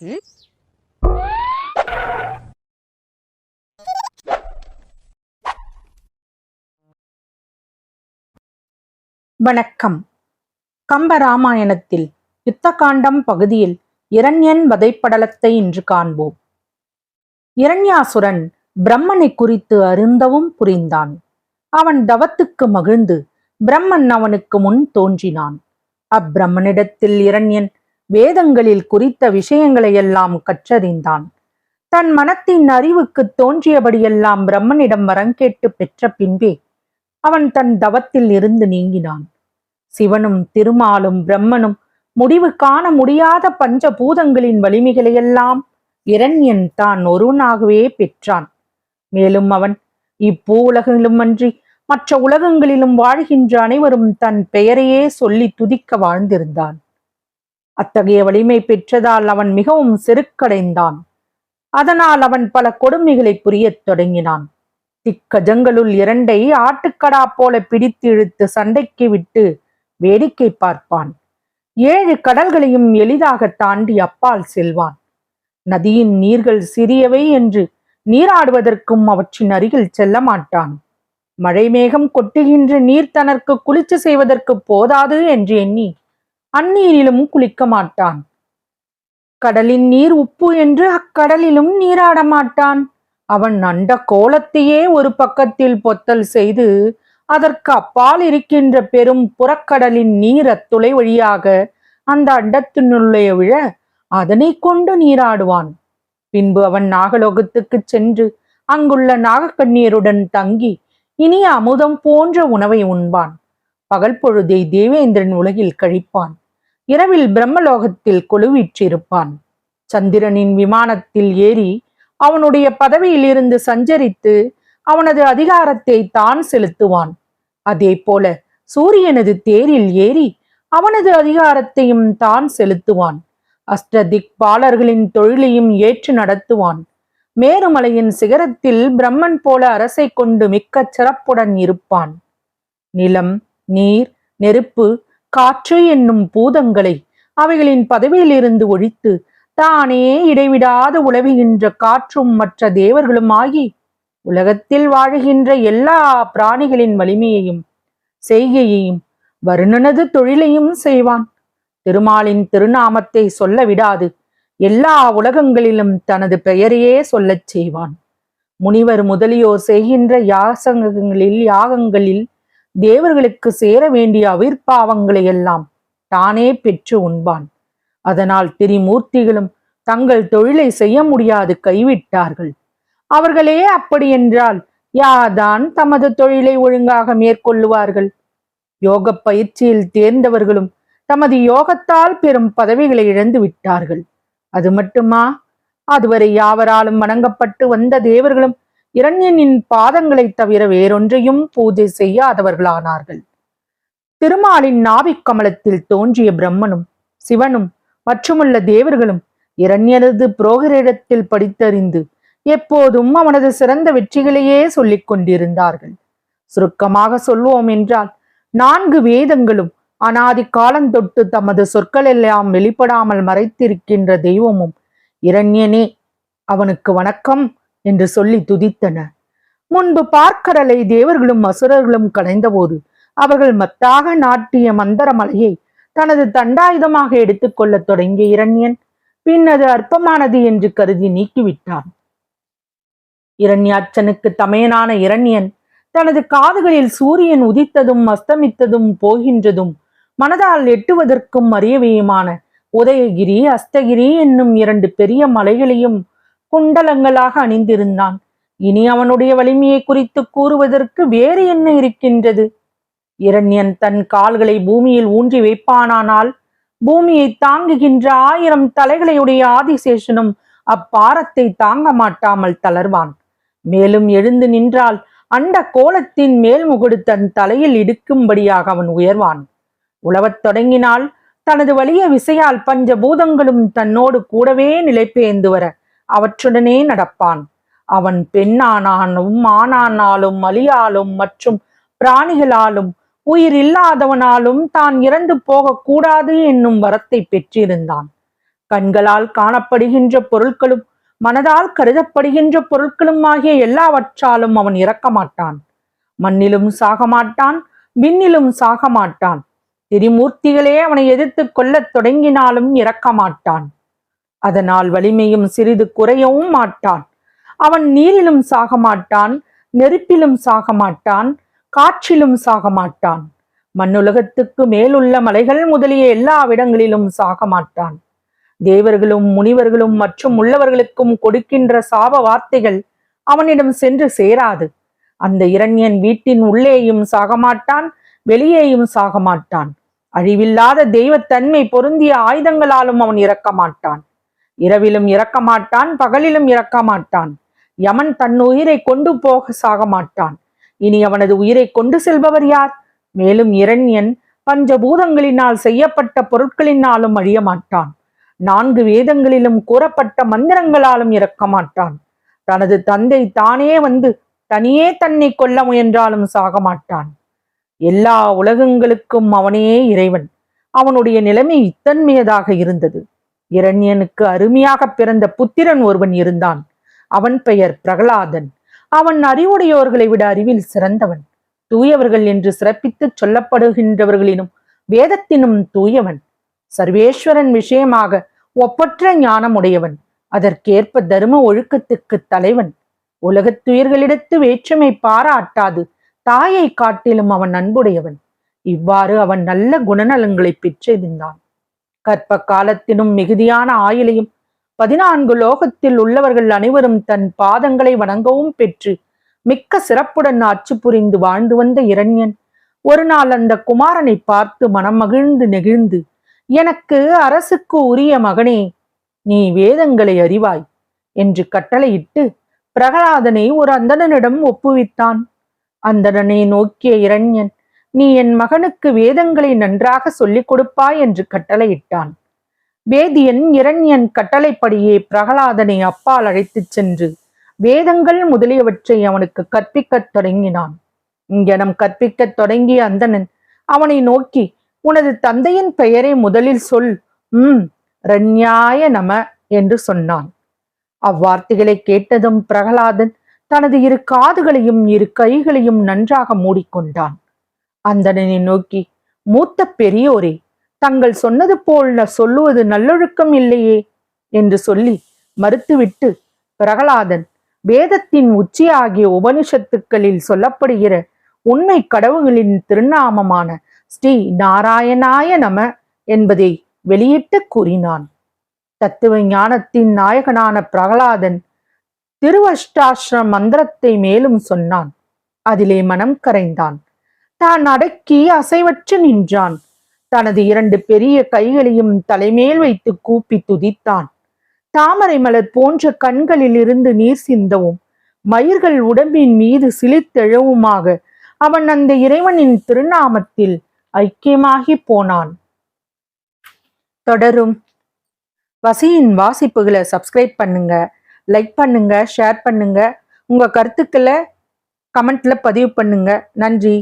ம்? வணக்கம் கம்பராமாயணத்தில் யுத்தகாண்டம் பகுதியில் இரண்யன் வதைப்படலத்தை இன்று காண்போம். இரண்யாசுரன் பிரம்மனை குறித்து அருந்தவும் புரிந்தான். அவன் தவத்துக்கு மகிழ்ந்து பிரம்மன் அவனுக்கு முன் தோன்றினான். அப்பிரம்மனிடத்தில் இரண்யன் வேதங்களில் குறித்த விஷயங்களையெல்லாம் கற்றறிந்தான். தன் மனத்தின் அறிவுக்கு தோன்றியபடியெல்லாம் பிரம்மனிடம் வரங்கேட்டு பெற்ற பின்பே அவன் தன் தவத்தில் இருந்து நீங்கினான். சிவனும் திருமாலும் பிரம்மனும் முடிவு காண முடியாத பஞ்ச பூதங்களின் வலிமைகளையெல்லாம் இரண்யன் தான் ஒருவனாகவே பெற்றான். மேலும் அவன் இப்பூ உலகிலும் அன்றி மற்ற உலகங்களிலும் வாழ்கின்ற அனைவரும் தன் பெயரையே சொல்லி துதிக்க வாழ்ந்திருந்தான். அத்தகைய வலிமை பெற்றதால் அவன் மிகவும் செருக்கடைந்தான். அதனால் அவன் பல கொடுமைகளை புரியத் தொடங்கினான். திக்கஜங்களுள் இரண்டை ஆட்டுக்கடா போல பிடித்து இழுத்து சண்டைக்கு விட்டு வேடிக்கை பார்ப்பான். ஏழு கடல்களையும் எளிதாக தாண்டி அப்பால் செல்வான். நதியின் நீர்கள் சிறியவை என்று நீராடுவதற்கும் அவற்றின் அருகில் செல்ல மாட்டான். மழை மேகம் கொட்டுகின்ற நீர் தனக்கு குளிர்ச்சி செய்வதற்கு போதாது என்று எண்ணி அந்நீரிலும் குளிக்க மாட்டான். கடலின் நீர் உப்பு என்று அக்கடலிலும் நீராட மாட்டான். அவன் அண்ட கோலத்தையே ஒரு பக்கத்தில் பொத்தல் செய்து அதற்கு அப்பால் இருக்கின்ற பெரும் புறக்கடலின் நீர் அத்துளை வழியாக அந்த அண்டத்தினுள்ளே விழ அதனை கொண்டு நீராடுவான். பின்பு அவன் நாகலோகத்துக்குச் சென்று அங்குள்ள நாகக்கண்ணீருடன் தங்கி இனிய அமுதம் போன்ற உணவை உண்பான். பகல் பொழுதை தேவேந்திரன் உலகில் கழிப்பான். இரவில் பிரம்மலோகத்தில் கொலுவீற்றிருப்பான் சந்திரனின் விமானத்தில் ஏறி அவனுடைய பதவியிலிருந்து சஞ்சரித்து அவனது அதிகாரத்தை தான் செலுத்துவான். அதே போல சூரியனது தேரில் ஏறி அவனது அதிகாரத்தையும் தான் செலுத்துவான். அஷ்டதிக் பாலர்களின் தொழிலையும் ஏற்று நடத்துவான். மேருமலையின் சிகரத்தில் பிரம்மன் போல அரசை கொண்டு மிக்க சிறப்புடன் இருப்பான். நிலம் நீர் நெருப்பு காற்று என்னும் பூதங்களை அவைகளின் பதவியிலிருந்து ஒழித்து தானே இடைவிடாது உழவுகின்ற காற்றும் மற்ற தேவர்களும் ஆகி உலகத்தில் வாழுகின்ற எல்லா பிராணிகளின் வலிமையையும் செய்கையையும் வருணனது தொழிலையும் செய்வான். திருமாலின் திருநாமத்தை சொல்ல விடாது. எல்லா உலகங்களிலும் தனது பெயரையே சொல்லச் செய்வான். முனிவர் முதலியோர் செய்கின்ற யாசகங்களில் யாகங்களில் தேவர்களுக்கு சேர வேண்டிய அவிர்பாவங்களை எல்லாம் தானே பெற்று உண்பான். அதனால் திரிமூர்த்திகளும் தங்கள் தொழிலை செய்ய முடியாது கைவிட்டார்கள். அவர்களே அப்படி என்றால் யாதான் தமது தொழிலை ஒழுங்காக மேற்கொள்ளுவார்கள்? யோக பயிற்சியில் தேர்ந்தவர்களும் தமது யோகத்தால் பெரும் பதவிகளை இழந்து விட்டார்கள். அது மட்டுமா? அதுவரை யாவராலும் வணங்கப்பட்டு வந்த தேவர்களும் இரண்யனின் பாதங்களைத் தவிர வேறொன்றையும் பூஜை செய்யாதவர்களானார்கள். திருமாலின் நாபிக் கமலத்தில் தோன்றிய பிரம்மனும் சிவனும் மற்றுமுள்ள தேவர்களும் இரண்யனது புரோகரிடத்தில் படித்தறிந்து எப்போதும் அவனது சிறந்த வெற்றிகளையே சொல்லிக் கொண்டிருந்தார்கள். சுருக்கமாக சொல்வோம் என்றால் நான்கு வேதங்களும் அனாதி காலந்தொட்டு தமது சொற்களெல்லாம் வெளிப்படாமல் மறைத்திருக்கின்ற தெய்வமும் இரண்யனே. அவனுக்கு வணக்கம். என்று சொல்லி துதித்தன. முன்பு பார்க்கடலை தேவர்களும் அசுரர்களும் கலைந்தபோது அவர்கள் மத்தாக நாட்டிய மந்தர மலையை தனது தண்டாயுதமாக எடுத்துக்கொள்ளத் தொடங்கிய இரண்யன் பின் அது அற்பமானது என்று கருதி நீக்கிவிட்டான். இரண்யாட்சனுக்கு தமையனான இரண்யன் தனது காதுகளில் சூரியன் உதித்ததும் அஸ்தமித்ததும் போகின்றதும் மனதால் எட்டுவதற்கும் அறியவையுமான உதயகிரி அஸ்தகிரி என்னும் இரண்டு பெரிய மலைகளையும் குண்டலங்களாக அணிந்திருந்தான். இனி அவனுடைய வலிமையை குறித்து கூறுவதற்கு வேறு என்ன இருக்கின்றது? இரண்யன் தன் கால்களை பூமியில் ஊன்றி வைப்பானானால் பூமியை தாங்குகின்ற ஆயிரம் தலைகளையுடைய ஆதிசேஷனும் அப்பாரத்தை தாங்க மாட்டாமல் தளர்வான். மேலும் எழுந்து நின்றால் அண்ட கோலத்தின் மேல்முகுடு தன் தலையில் இடுக்கும்படியாக அவன் உயர்வான். உழவத் தொடங்கினால் தனது வலிய விசையால் பஞ்ச பூதங்களும் தன்னோடு கூடவே நிலைபெயர்ந்து வர அவற்றுடனே நடப்பான். அவன் பெண்ணானாலும் ஆணானாலும் மலியாலும் மற்றும் பிராணிகளாலும் உயிர் இல்லாதவனாலும் தான் இறந்து போகக்கூடாது என்னும் வரத்தை பெற்றிருந்தான். கண்களால் காணப்படுகின்ற பொருட்களும் மனதால் கருதப்படுகின்ற பொருட்களும் ஆகிய எல்லாவற்றாலும் அவன் இறக்க மாட்டான். மண்ணிலும் சாக மாட்டான் விண்ணிலும் சாக மாட்டான். திரிமூர்த்திகளே அவனை எதிர்த்து கொள்ளத் தொடங்கினாலும் இறக்க மாட்டான். அதனால் வலிமையும் சிறிது குறையவும் மாட்டான். அவன் நீரிலும் சாக மாட்டான் நெருப்பிலும் சாக மாட்டான் காற்றிலும் சாக மாட்டான். மண்ணுலகத்துக்கு மேலுள்ள மலைகள் முதலிய எல்லா இடங்களிலும் சாக மாட்டான். தேவர்களும் முனிவர்களும் மற்றும் உள்ளவர்களுக்கும் கொடுக்கின்ற சாப வார்த்தைகள் அவனிடம் சென்று சேராது. அந்த இரண்யன் வீட்டின் உள்ளேயும் சாகமாட்டான் வெளியேயும் சாகமாட்டான் அழிவில்லாத தெய்வத்தன்மை பொருந்திய ஆயுதங்களாலும் அவன் இறக்க மாட்டான். இரவிலும் இறக்க மாட்டான் பகலிலும் இறக்க மாட்டான் யமன் தன் உயிரை கொண்டு போக சாக மாட்டான். இனி அவனது உயிரை கொண்டு செல்பவர் யார்? மேலும் இரண்யன் பஞ்சபூதங்களினால் செய்யப்பட்ட பொருட்களினாலும் அழிய மாட்டான். நான்கு வேதங்களிலும் கூறப்பட்ட மந்திரங்களாலும் இறக்க மாட்டான். தனது தந்தை தானே வந்து தனியே தன்னை கொல்ல முயன்றாலும் சாக மாட்டான். எல்லா உலகங்களுக்கும் அவனே இறைவன். அவனுடைய நிலைமை இத்தன்மையதாக இருந்தது. இரண்யனுக்கு அருமையாக பிறந்த புத்திரன் ஒருவன் இருந்தான். அவன் பெயர் பிரகலாதன். அவன் அறிவுடையோர்களை விட அறிவில் சிறந்தவன். தூயவர்கள் என்று சிறப்பித்துச் சொல்லப்படுகின்றவர்களினும் வேதத்தினும் தூயவன். சர்வேஸ்வரன் விஷயமாக ஒப்பற்ற ஞானம் உடையவன் அதற்கேற்ப தர்ம ஒழுக்கத்துக்கு தலைவன். உலகத்துயிர்களிடத்து வேற்றுமை பாராட்டாது தாயை காட்டிலும் அவன் அன்புடையவன். இவ்வாறு அவன் நல்ல குணநலங்களை பெற்றிருந்தான். கற்ப காலத்தினும் மிகுதியான ஆயுளையும் பதினான்கு லோகத்தில் உள்ளவர்கள் அனைவரும் தன் பாதங்களை வணங்கவும் பெற்று மிக்க சிறப்புடன் ஆட்சி புரிந்து வாழ்ந்து வந்த இரண்யன். ஒரு நாள் அந்த குமாரனை பார்த்து மனம் மகிழ்ந்து நெகிழ்ந்து எனக்கு அரசுக்கு உரிய மகனே நீ வேதங்களை அறிவாய் என்று கட்டளையிட்டு பிரகலாதனை ஒரு அந்தணனிடம் ஒப்புவித்தான். அந்தணனை நோக்கிய இரண்யன் நீ என் மகனுக்கு வேதங்களை நன்றாக சொல்லிக் கொடுப்பாய் என்று கட்டளையிட்டான். வேதியன் இரண்யன் கட்டளைப்படியே பிரகலாதனை அப்பால் அழைத்துச் சென்று வேதங்கள் முதலியவற்றை அவனுக்கு கற்பிக்கத் தொடங்கினான். இங்கனம் கற்பிக்கத் தொடங்கிய அந்தணன் அவனை நோக்கி உனது தந்தையின் பெயரை முதலில் சொல். உம் ரண்யாய நம என்று சொன்னான். அவ்வார்த்தைகளை கேட்டதும் பிரகலாதன் தனது இரு காதுகளையும் இரு கைகளையும் நன்றாக மூடிக்கொண்டான். அந்தணனை நோக்கி மூத்த பெரியோரே தங்கள் சொன்னது போல் நான் சொல்லுவது நல்லொழுக்கம் இல்லையே? என்று சொல்லி மறுத்துவிட்டு பிரகலாதன் வேதத்தின் உச்சியாகிய உபனிஷத்துக்களில் சொல்லப்படுகிற உண்மை கடவுள்களின் திருநாமமான ஸ்ரீ நாராயணாய நம என்பதை வெளியிட்டு கூறினான். தத்துவ ஞானத்தின் நாயகனான பிரகலாதன் திருவஷ்டாசிர மந்திரத்தை மேலும் சொன்னான். அதிலே மனம் கரைந்தான். தான் அடக்கி அசைவற்று நின்றான். தனது இரண்டு பெரிய கைகளையும் தலைமேல் வைத்து கூப்பி துதித்தான். தாமரை மலர் போன்ற கண்களில் இருந்து நீர் சிந்தவும் மயிர்கள் உடம்பின் மீது சிலித்தெழவுமாக அவன் அந்த இறைவனின் திருநாமத்தில் ஐக்கியமாகி போனான். தொடரும். வசியின் வாசிப்புகளை சப்ஸ்கிரைப் பண்ணுங்க லைக் பண்ணுங்க ஷேர் பண்ணுங்க. உங்க கருத்துக்களை கமெண்ட்ல பதிவு பண்ணுங்க. நன்றி.